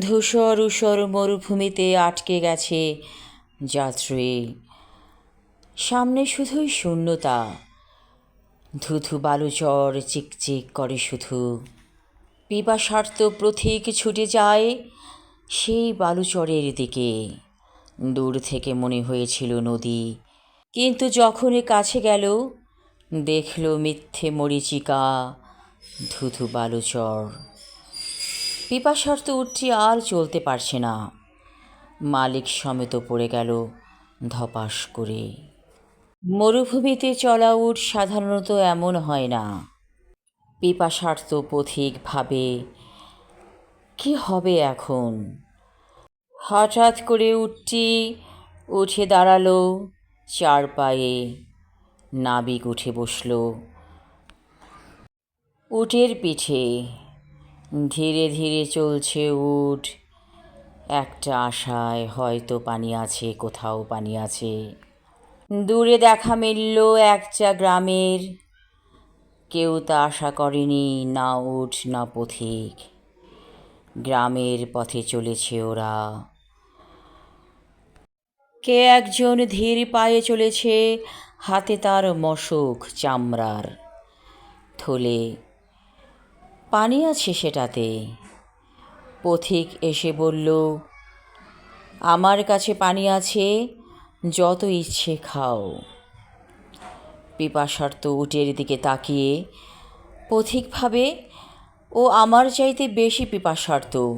ধূসর উসর মরুভূমিতে আটকে গেছে যাত্রী। সামনে শুধুই শূন্যতা। ধুধু বালুচর চিকচিক করে শুধু। পিপাসার্ত প্রথিক ছুটে যায় সেই বালুচরের দিকে। দূর থেকে মনে হয়েছিল নদী। কিন্তু যখনই কাছে গেল, দেখল মিথ্যে মরিচিকা ধুধু বালুচর। পিপাসার্ত উঠটি আর চলতে পারছে না। মালিক সমেত পড়ে গেল ধপাস করে। মরুভূমিতে চলা উট সাধারণত এমন হয় না। পিপাসার্ত পথিক ভাবে কি হবে এখন? হঠাৎ করে উঠটি উঠে দাঁড়াল চার পায়ে নাবিক উঠে বসল। উটের পিঠে ধীরে ধীরে চলছে উঠ একটা আশায় হয়তো পানি আছে, কোথাও পানি আছে। দূরে দেখা মিলল একটা গ্রামের। কেউ তা আশা করেনি, না উঠ না পথিক। গ্রামের পথে চলেছে ওরা। কে একজন ধীর পায়ে চলেছে, হাতে তার মশক চামড়ার থলে। পানি আছে সেটাতে। পথিক এসে বলল, আমার কাছে পানি আছে, যত ইচ্ছে খাও। পিপাসার্ত উটের দিকে তাকিয়ে পথিক ভাবে, ও আমার চাইতে বেশি পিপাসার্ত।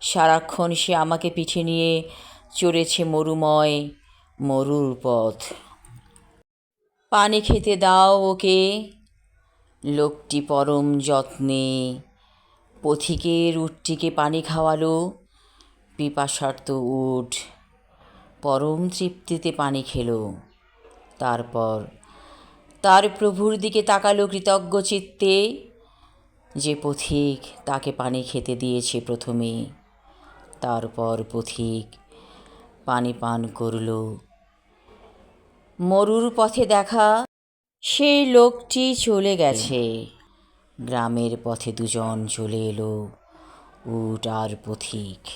সারাক্ষণ সে আমাকে পিঠে নিয়ে চড়েছে মরুময়, মরুর পথ। পানি খেতে দাও ওকে। লোকটি পরম যত্নে পথিকের উটটিকে পানি খাওয়ালো, পিপাসার্ত উট পরম তৃপ্তিতে পানি খেল। তারপর তার প্রভুর দিকে তাকালো কৃতজ্ঞ চিত্তে, যে পথিক তাকে পানি খেতে দিয়েছে প্রথমে। তারপর পথিক পানি পান করল। মরুর পথে দেখা সেই লোকটি চলে গেছে। গ্রামের পথে দুজন চলে এলো উট আর পথিক।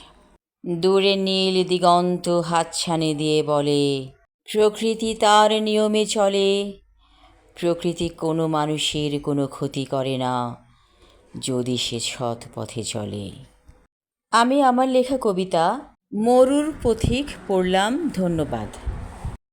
দূরে নীল দিগন্ত হাতছানি দিয়ে বলে প্রকৃতি তার নিয়মে চলে। প্রকৃতি কোনো মানুষের কোনো ক্ষতি করে না যদি সে সৎ পথে চলে। আমি আমার লেখা কবিতা মরুর পথিক পড়লাম ধন্যবাদ।